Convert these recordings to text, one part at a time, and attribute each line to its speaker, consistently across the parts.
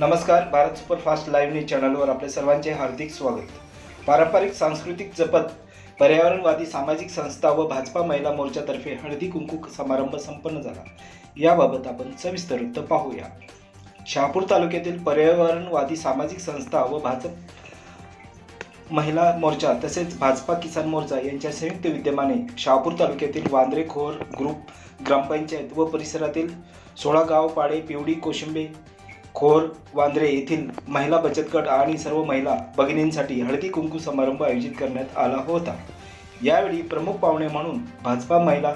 Speaker 1: नमस्कार Bharat superfast live news चॅनलवर आपले सर्वांचे हार्दिक स्वागत. पारंपरिक सांस्कृतिक जपत पर्यावरणवादी सामाजिक संस्था व भाजपा महिला मोर्चातर्फे हळदी कुंकू समारंभ संपन्न झाला. याबाबत आपण सविस्तर वृत्त पाहूया. शहापूर तालुक्यातील पर्यावरणवादी सामाजिक संस्था व भाजप महिला मोर्चा तसेच भाजपा किसान मोर्चा यांच्या संयुक्त विद्यमाने शहापूर तालुक्यातील वांद्रे खोर ग्रुप ग्रामपंचायत व परिसरातील सोळा गाव पाडे पिवडी कोशिंबे खोर वांद्रे येथील महिला बचत गट आणि सर्व महिला भगिनींसाठी हळदी कुंकू समारंभ आयोजित करण्यात आला होता. यावेळी प्रमुख पाहुणे म्हणून भाजपा महिला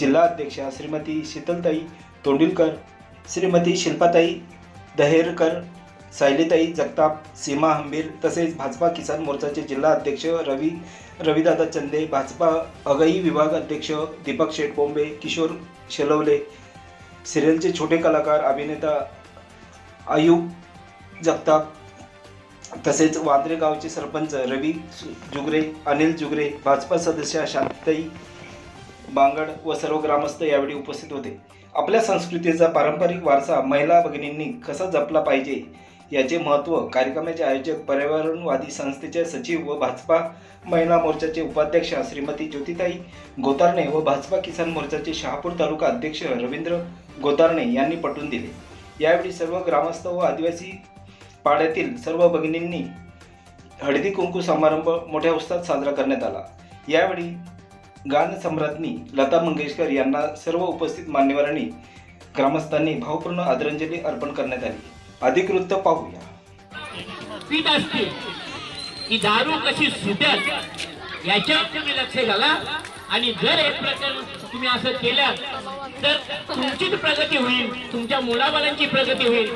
Speaker 1: जिल्हा अध्यक्षा श्रीमती शीतलताई तोंडिलकर श्रीमती शिल्पाताई दहेरकर सायलीताई जगताप सीमा हंबीर तसेच भाजपा किसान मोर्चाचे जिल्हा अध्यक्ष रवी रविदादा चंदे भाजपा अगई विभाग अध्यक्ष दीपक शेठ बोंबे किशोर शेलवले सिरियलचे छोटे कलाकार अभिनेता आयुब जगताप तसेच वांद्रे गावचे सरपंच रवी जुगरे अनिल जुगरे भाजपा सदस्य शांताई बांगड व सर्व ग्रामस्थ यावेळी उपस्थित होते. आपल्या संस्कृतीचा पारंपरिक वारसा महिला भगिनींनी कसा जपला पाहिजे याचे महत्त्व कार्यक्रमाचे आयोजक पर्यावरणवादी संस्थेचे सचिव व भाजपा महिला मोर्चाचे उपाध्यक्षा श्रीमती ज्योतिताई गोतारणे व भाजपा किसान मोर्चाचे शहापूर तालुका अध्यक्ष रवींद्र गोतारणे यांनी पटवून दिले. यावेळी सर्व ग्रामस्थ व आदिवासी पाड्यातील सर्व भगिनींनी हळदी कुंकू समारंभ मोठ्या उत्साहात साजरा करण्यात आला. यावेळी गानसम्राज्ञी लता मंगेशकर यांना सर्व उपस्थित मान्यवरांनी ग्रामस्थांनी भावपूर्ण आदरांजली अर्पण करण्यात आली. अधिकृत पाहूया.
Speaker 2: असते की दारू कशी सुटत याच्यावर तुम्ही लक्ष घाला. आणि जर एक प्रकार तुम्ही असं केलं तर तुमचीच प्रगती होईल तुमच्या मुलाबालांची प्रगती होईल.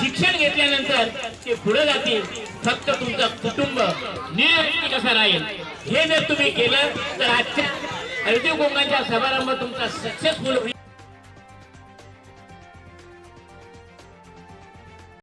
Speaker 2: शिक्षण घेतल्यानंतर ते पुढे जातील फक्त तुमचं कुटुंब निरोगी कसं राहील? हे जर तुम्ही केलं तर आजच्या हळदी गोंगाच्या समारंभ तुमचा सक्सेसफुल होईल.